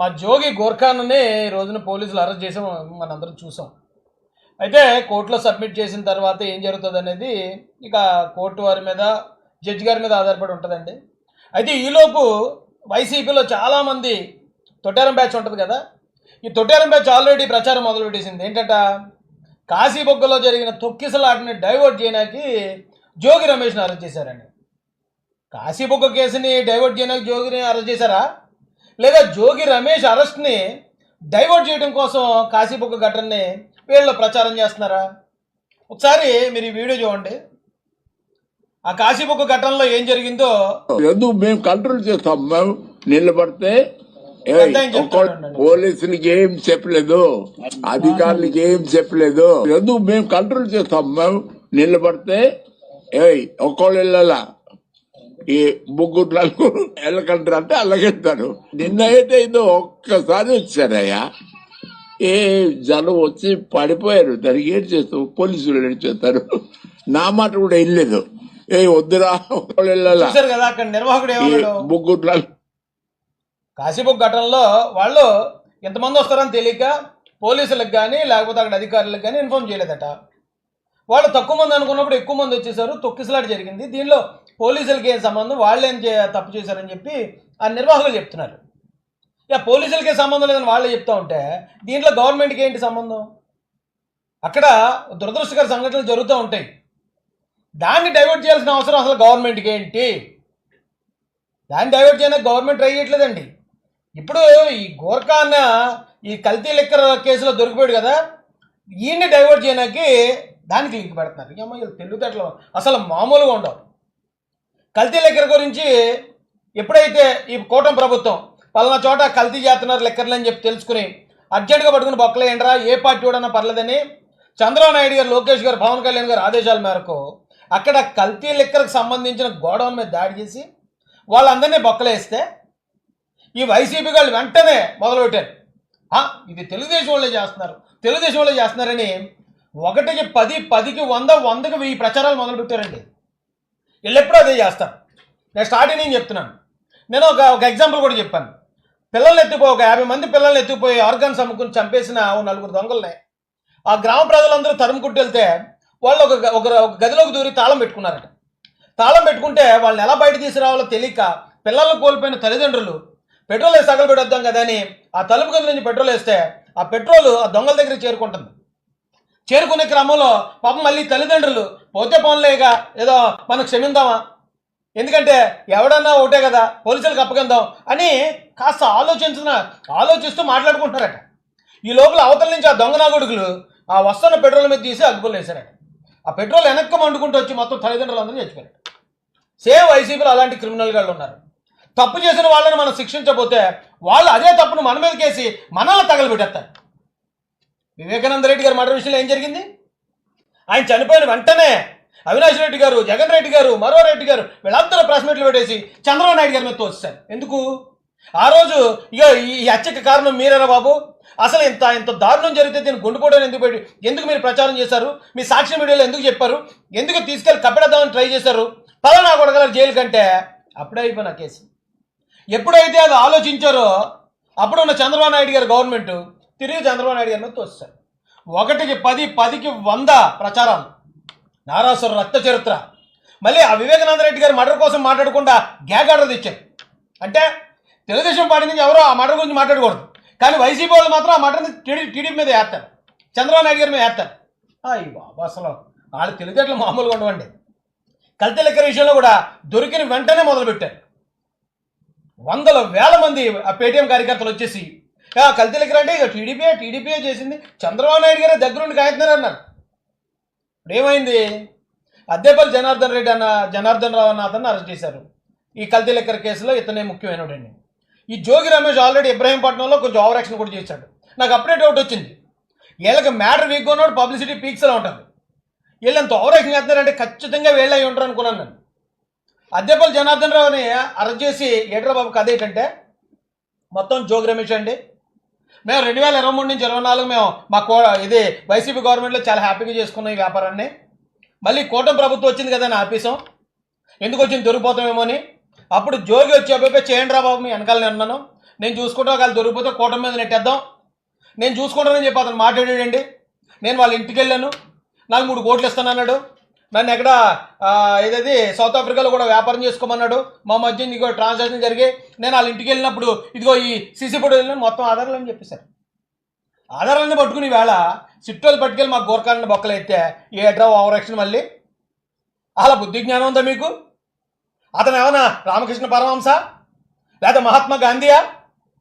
మా జోగి గోర్ఖాన్ని ఈ రోజున పోలీసులు అరెస్ట్ చేసాం మనందరం చూసాం. అయితే కోర్టులో సబ్మిట్ చేసిన తర్వాత ఏం జరుగుతుంది అనేది ఇక కోర్టు వారి మీద జడ్జి గారి మీద ఆధారపడి ఉంటుందండి. అయితే ఈలోపు వైసీపీలో చాలామంది తొట్టారం బ్యాచ్ ఉంటుంది కదా ఈ తొట్టారం బ్యాచ్ ఆల్రెడీ ప్రచారం మొదలుపెట్టేసింది. ఏంటట? కాశీబొగ్గలో జరిగిన తొక్కిసలాటని డైవర్ట్ చేయడానికి జోగి రమేష్ని అరెస్ట్ చేశారండి. కాశీబొగ్గ కేసుని డైవర్ట్ చేయడానికి జోగిని అరెస్ట్ చేశారా? లేదా జోగి రమేష్ అరెస్ట్ని డైవర్ట్ చేయడం కోసం కాశీబొగ్గ ఘటనని వీళ్ళు ప్రచారం చేస్తున్నారా? ఒకసారి మీరు ఈ వీడియో చూడండి. ఆ కాశీబొగ్గ ఘటనలో ఏం జరిగిందో ఎందుకు మేము కంట్రోల్ చేస్తాం. మేము నిలబడితే. పోలీసులకి ఏం చెప్పలేదు అధికారులకి ఏం చెప్పలేదు. ఎందుకు మేము కంట్రోల్ చేస్తాం. మేము నిలబడితే ఏయ్ ఒక్కళ్ళు వెళ్ళాలా? ఈ ముగ్గురు వెళ్ళకంటారు అంటే అలాగెళ్తారు నిన్న అయితే ఇది ఒక్కసారి వచ్చారయ్యా. ఏ జనం వచ్చి పడిపోయారు. దానికి ఏం చేస్తావు పోలీసులు ఏం చేస్తారు? నా మాట కూడా వెళ్ళలేదు ఏ వద్దురా ముగ్గురు కాశీబొగ్గ ఘటనలో వాళ్ళు ఎంతమంది వస్తారని తెలియక పోలీసులకు కానీ లేకపోతే అక్కడ అధికారులకు కానీ ఇన్ఫార్మ్ చేయలేదట. వాళ్ళు తక్కువ మంది అనుకున్నప్పుడు ఎక్కువ మంది వచ్చేసారు. తొక్కిసలాట జరిగింది. దీనిలో పోలీసులకి ఏం సంబంధం? వాళ్ళు ఏం చే- తప్పు చేశారని చెప్పి ఆ నిర్వాహకులు చెప్తున్నారు. ఇక పోలీసులకే సంబంధం లేదని వాళ్ళే చెప్తూ ఉంటే దీంట్లో గవర్నమెంట్కి ఏంటి సంబంధం? అక్కడ దురదృష్టకర సంఘటనలు జరుగుతూ ఉంటాయి. దాన్ని డైవర్ట్ చేయాల్సిన అవసరం అసలు గవర్నమెంట్కి ఏంటి? దాన్ని డైవర్ట్ చేయడానికి గవర్నమెంట్ ట్రై చేయట్లేదండి. ఇప్పుడు ఈ గోర్ఖా అన్న ఈ కల్తీ లెక్కర్ కేసులో దొరికిపోయాడు కదా. ఈయన్ని డైవర్ట్ చేయడానికి దానికి లింక్ పెడుతున్నారు. ఈ అమ్మాయిలు తెలుగుతేటలో అసలు మామూలుగా ఉండవు. కల్తీ లెక్కర్ గురించి ఎప్పుడైతే ఈ కూటమి ప్రభుత్వం పలానా చోట కల్తీ చేస్తున్నారు లెక్కర్లు అని చెప్పి తెలుసుకుని అర్జెంటుగా పట్టుకుని బొక్కలేయండిరా ఏ పార్టీ కూడా పర్లేదని చంద్రబాబు నాయుడు గారు లోకేష్ గారు పవన్ కళ్యాణ్ గారు ఆదేశాల మేరకు అక్కడ కల్తీ లెక్కలకు సంబంధించిన గోడౌన్ మీద దాడి చేసి వాళ్ళందరినీ బొక్కలేస్తే ఈ వైసీపీ వాళ్ళు వెంటనే మొదలుపెట్టారు. ఇది తెలుగుదేశం వాళ్ళే చేస్తున్నారు. తెలుగుదేశం వాళ్ళే చేస్తున్నారని ఒకటికి పది పదికి వంద వందకి వెయ్యి ప్రచారాలు మొదలు పెట్టారండి. ఎప్పుడూ అదే చేస్తారు. నేను స్టార్టింగ్ నేను చెప్తున్నాను. నేను ఒక ఒక ఎగ్జాంపుల్ కూడా చెప్పాను. పిల్లల్ని ఎత్తుకుపోయి ఒక యాభై మంది పిల్లల్ని ఎత్తుకుపోయి ఆర్గాన్స్ అమ్ముకుని చంపేసిన నలుగురు దొంగల్ని ఆ గ్రామ ప్రజలందరూ తరుముకుంటూ వెళ్తే వాళ్ళు ఒక గ- ఒక గదిలోకి దూరి తాళం పెట్టుకున్నారట. తాళం పెట్టుకుంటే వాళ్ళని ఎలా బయట తీసుకురావాలో తెలియక పిల్లలు కోల్పోయిన తల్లిదండ్రులు పెట్రోల్ వేసి తగలబెడొద్దాం కదా అని ఆ తలుపు గది నుంచి పెట్రోల్ వేస్తే ఆ పెట్రోల్ ఆ దొంగల దగ్గర చేరుకుంటుంది. చేరుకునే క్రమంలో పాపం మళ్ళీ తల్లిదండ్రులు పోతే పనులేగా ఏదో మనం క్షమిందామా? ఎందుకంటే ఎవడన్నా ఒకటే కదా పోలీసులకు అప్పగిందాం అని కాస్త ఆలోచించిన ఆలోచిస్తూ మాట్లాడుకుంటున్నారట. ఈ లోపల అవతల నుంచి ఆ దొంగ నాగుడుకులు ఆ వస్తున్న పెట్రోల్ మీద తీసి అగ్గులు వేశారట ఆ పెట్రోల్ వెనక్కి మండుకుంటూ వచ్చి మొత్తం తల్లిదండ్రులందరూ చచ్చిపోయారు సేమ్ వైసీపీలో అలాంటి క్రిమినల్ గాళ్ళు ఉన్నారు. తప్పు చేసిన వాళ్ళని మనం శిక్షించకపోతే వాళ్ళు అదే తప్పును మన మీదకేసి మనల్ని తగలబెట్టేస్తారు. వివేకానంద రెడ్డి గారి మర్డర్ విషయంలో ఏం జరిగింది? ఆయన చనిపోయిన వెంటనే అవినాష్ రెడ్డి గారు జగన్ రెడ్డి గారు మరో రెడ్డి గారు వీళ్ళందరూ ప్రెస్ మీట్లు పెట్టేసి చంద్రబాబు నాయుడు గారి మీద తోస్తారు ఎందుకు? ఆ రోజు ఇక ఈ హత్యకి కారణం మీరేనా బాబు? అసలు ఇంత ఇంత దారుణం జరిగితే దీన్ని గుండుపోవడం ఎందుకు పెట్టి ఎందుకు మీరు ప్రచారం చేశారు? మీ సాక్షి మీడియాలో ఎందుకు చెప్పారు? ఎందుకు తీసుకెళ్ళి కప్పెడదామని ట్రై చేశారు? పలానా కొడగల జైలు కంటే అప్పుడే అయిపోయిన కేసు. ఎప్పుడైతే అది ఆలోచించారో అప్పుడు ఉన్న చంద్రబాబు నాయుడు గారు గవర్నమెంట్ తిరిగి చంద్రబాబు నాయుడు గారి మీద తోస్తారు ఒకటికి పది పదికి వంద ప్రచారాలు. నారాసుర రక్త చరిత్ర. మళ్ళీ ఆ వివేకానంద రెడ్డి గారి మర్డర్ కోసం మాట్లాడకుండా గ్యాగ్ ఆర్డర్ తెచ్చారు. అంటే తెలుగుదేశం పార్టీ నుంచి ఎవరో ఆ మర్డర్ గురించి మాట్లాడకూడదు. కానీ వైసీపీ వాళ్ళు మాత్రం ఆ మర్డర్ని టీడీ టీడీపీ మీద వేస్తారు చంద్రబాబు నాయుడు గారి మీద వేస్తారు అయ్యి బాబా అసలు వాళ్ళు తెలివితేటలు మామూలుగా ఉండవండి. కల్తీ లెక్కల విషయంలో కూడా దొరికిన వెంటనే మొదలుపెట్టారు. వందల వేల మంది ఆ పేటీఎం కార్యకర్తలు వచ్చేసి కల్తీలకి రండి ఇక టీడీపీ టీడీపీ చేసింది? చంద్రబాబు నాయుడు గారే దగ్గరుండి కాయతున్నారు అన్నారు. ఇప్పుడు ఏమైంది అద్దేపల్లి జనార్దన్ రెడ్డి అన్న జనార్దన్ రావు అన్న అతన్ని అరెస్ట్ చేశారు. ఈ కల్తీ లెక్కర్ కేసులో ఇతనే ముఖ్యమైనడండి ఈ జోగి రమేష్ ఆల్రెడీ ఇబ్రాహీంపట్నంలో కొంచెం ఓవర్ యాక్షన్ కూడా చేశాడు. నాకు అప్పుడే డౌట్ వచ్చింది. వీళ్ళకి మ్యాటర్ వీక్ ఉన్నాడు పబ్లిసిటీ పీక్స్లో ఉంటుంది. వీళ్ళంత ఎంత ఓవర్ యాక్షన్ చేస్తున్నారంటే ఖచ్చితంగా వీళ్ళు అయి ఉంటారు అనుకున్నాను నేను. అద్దెపల్లి జనార్దన్ రావుని అరెస్ట్ చేసి ఏడ్రాబాబు కథ ఏంటంటే మొత్తం జోగి రమేష్ అండి? మేము రెండు వేల ఇరవై మూడు నుంచి ఇరవై నాలుగు మేము మా కో ఇది వైసీపీ గవర్నమెంట్లో చాలా హ్యాపీగా చేసుకున్నాం ఈ వ్యాపారాన్ని. మళ్ళీ కూటమి ప్రభుత్వం వచ్చింది కదా అని ఆపేసాం ఎందుకు వచ్చింది? దొరికిపోతామేమో అని. అప్పుడు జోగి వచ్చి అబ్బాయి చేయండి రా బాబు మీ వెనకాల నేను ఉన్నాను. నేను చూసుకుంటా ఒకవేళ దొరికిపోతే కూటమి మీద నెట్టేద్దాం. నేను చూసుకుంటానని చెప్పి అతను మాట్లాడాడండి. నేను వాళ్ళ ఇంటికి వెళ్ళాను. నాకు మూడు కోట్లు ఇస్తాను అన్నాడు నన్ను ఎక్కడ ఏదైతే ఏదది సౌత్ ఆఫ్రికాలో కూడా వ్యాపారం చేసుకోమన్నాడు. మా మధ్య ఇదిగో ట్రాన్సాక్షన్ జరిగి నేను వాళ్ళ ఇంటికి వెళ్ళినప్పుడు ఇదిగో ఈ సీసీ ఫోటో వెళ్ళిన మొత్తం ఆధారాలు అని చెప్పేశారు. ఆధారాలన్నీ పట్టుకుని వేళ సిట్టోలు పట్టుకెళ్ళి మా గోర్ఖాలను బొక్కలు ఎత్తే ఏ డ్రా ఓవరాక్షన్ మళ్ళీ? అలా బుద్ధి జ్ఞానం ఉందా మీకు? అతను ఏమన్నా రామకృష్ణ పరమహంస? లేదా మహాత్మా గాంధీయా?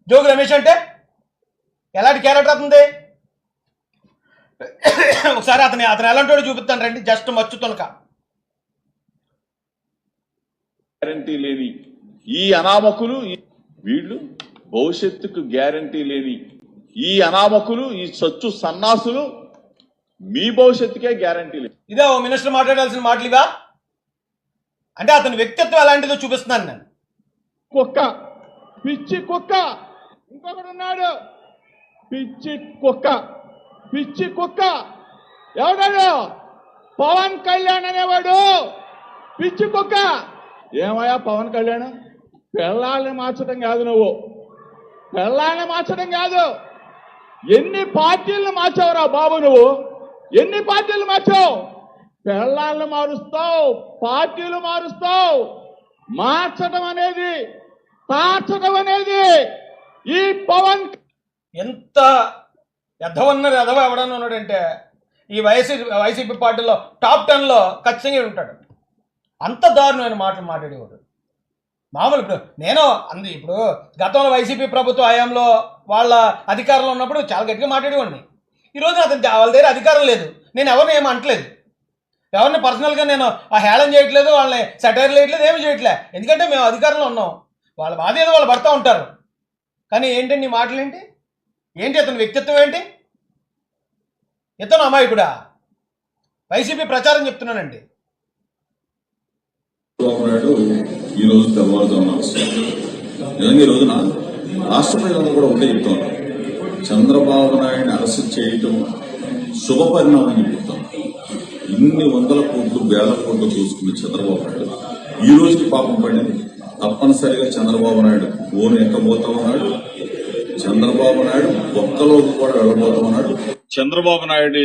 జోగి రమేష్ అంటే? ఎలాంటి క్యారెక్టర్ అవుతుంది ఒకసారి అతని అతను ఎలాంటి చూపిస్తాను రండి జస్ట్ మచ్చు తునక. గ్యారంటీ లేని ఈ అనామకులు వీళ్ళు భవిష్యత్తుకు గ్యారంటీ లేని ఈ అనామకులు ఈ సచ్చు సన్నాసులు మీ భవిష్యత్తుకే గ్యారంటీ లేదు. ఇదే ఓ మినిస్టర్ మాట్లాడాల్సిన మాటలు ఇవా? అంటే అతని వ్యక్తిత్వం ఎలాంటిదో చూపిస్తున్నాను నేను. కుక్క. పిచ్చి కుక్క. ఇంకొకడు ఉన్నాడు. పిచ్చి కుక్క. పిచ్చి కుక్క. ఎవడాడు? పవన్ కళ్యాణ్ అనేవాడు. పిచ్చి కుక్క. ఏమయ్యా పవన్ కళ్యాణ్? పిల్లల్ని మార్చడం కాదు నువ్వు. పిల్లల్ని మార్చడం కాదు. ఎన్ని పార్టీలను మార్చావురా బాబు నువ్వు? ఎన్ని పార్టీలు మార్చావు? పిల్లల్ని మారుస్తావు పార్టీలు మారుస్తావు. మార్చడం అనేది తార్చడం అనేది ఈ పవన్ ఎంత ఎద్దవన్నది ఎదవ ఎవడన్నా ఉన్నాడంటే ఈ వైసీ వైసీపీ పార్టీలో టాప్ టెన్లో ఖచ్చితంగా ఉంటాడు. అంత దారుణమైన మాటలు మాట్లాడేవాడు. మామూలు ఇప్పుడు నేను అంది ఇప్పుడు గతంలో వైసీపీ ప్రభుత్వ హయాంలో వాళ్ళ అధికారంలో ఉన్నప్పుడు చాలా గట్టిగా మాట్లాడేవాడిని. ఈరోజు అతను వాళ్ళ దగ్గర అధికారం లేదు. నేను ఎవరిని ఏమి అంటలేదు ఎవరిని పర్సనల్గా నేను ఆ హేళన చేయట్లేదు వాళ్ళని సెటైర్ చేయట్లేదు ఏమి చేయట్లే. ఎందుకంటే మేము అధికారంలో ఉన్నాం. వాళ్ళ బాధ ఏదో వాళ్ళు పడతా ఉంటారు. కానీ ఏంటండి నీ ఏంటి అతని వ్యక్తిత్వం ఏంటి? ఇతను అమాయకుడా? వైసీపీ ప్రచారం చెప్తున్నానండి చంద్రబాబు నాయుడు ఈ రోజు తెల్లవారుజామున నిజంగా ఈ రోజున రాష్ట్ర ప్రజలందరూ కూడా ఒకటే చెప్తున్నారు. చంద్రబాబు నాయుడిని అరెస్ట్ చేయటం శుభ పరిణామం అని చెప్తాం ఇన్ని వందల కోట్లు వేల కోట్లు చూసుకున్న చంద్రబాబు నాయుడు ఈ రోజుకి పాపం పడింది. తప్పనిసరిగా చంద్రబాబు నాయుడు ఫోన్ ఎక్కబోతా ఉన్నాడు. చంద్రబాబు నాయుడు ఒక్కలోకి కూడా వెళ్ళబోతా ఉన్నాడు చంద్రబాబు నాయుడి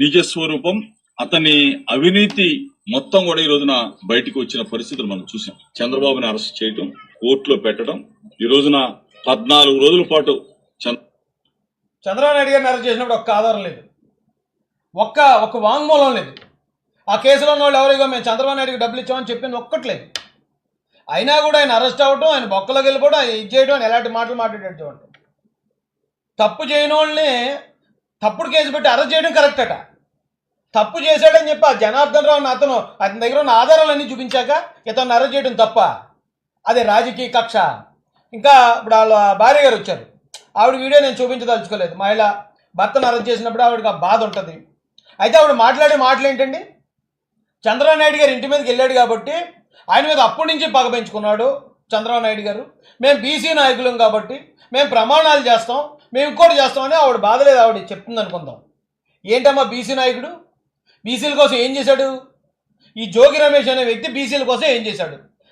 నిజ స్వరూపం అతని అవినీతి మొత్తం కూడా ఈ రోజున బయటికి వచ్చిన పరిస్థితులు మనం చూసాం. చంద్రబాబుని అరెస్ట్ చేయడం కోర్టులో పెట్టడం ఈ రోజున పద్నాలుగు రోజుల పాటు చంద్ర చంద్రబాబు నాయుడు గారిని అరెస్ట్ చేసినప్పుడు ఒక్క ఆధారం లేదు. ఒక్క ఒక్క వాంగ్మూలం లేదు. ఆ కేసులో ఉన్న వాళ్ళు ఎవరిగో మేము చంద్రబాబు నాయుడుకి డబ్బులు ఇచ్చామని చెప్పింది ఒక్కట్లేదు అయినా కూడా ఆయన అరెస్ట్ అవ్వటం ఆయన బొక్కలోకి వెళ్ళిపోవడం ఆయన ఇది చేయడం ఆయన ఎలాంటి మాటలు మాట్లాడేట్టు చూడండి. తప్పు చేయని వాళ్ళని తప్పుడు కేసు పెట్టి అరెస్ట్ చేయడం కరెక్ట్ అట. తప్పు చేశాడని చెప్పి ఆ జనార్దన్ రావు అతను అతని దగ్గర ఉన్న ఆధారాలన్నీ చూపించాక ఇతను అరెస్ట్ చేయడం తప్ప. అదే రాజకీయ కక్ష. ఇంకా ఇప్పుడు వాళ్ళ భార్య గారు వచ్చారు. ఆవిడ వీడియో నేను చూపించదలుచుకోలేదు. మహిళ భర్తను అరెస్ట్ చేసినప్పుడు ఆవిడకి ఆ బాధ ఉంటుంది. అయితే ఆవిడ మాట్లాడే మాటలు ఏంటండి? చంద్రబాబు నాయుడు గారు ఇంటి మీదకి వెళ్ళాడు కాబట్టి ఆయన మీద అప్పటి నుంచి పగ పెంచుకున్నాడు చంద్రబాబు నాయుడు గారు. మేము బీసీ నాయకులం కాబట్టి మేము ప్రమాణాలు చేస్తాం. మేము ఇంకోటి చేస్తామని ఆవిడ బాధలేదు ఆవిడ చెప్తుంది అనుకుందాం. ఏంటమ్మా బీసీ నాయకుడు? బీసీల కోసం ఏం చేశాడు? ఈ జోగి రమేష్ అనే వ్యక్తి బీసీల కోసం ఏం చేశాడు?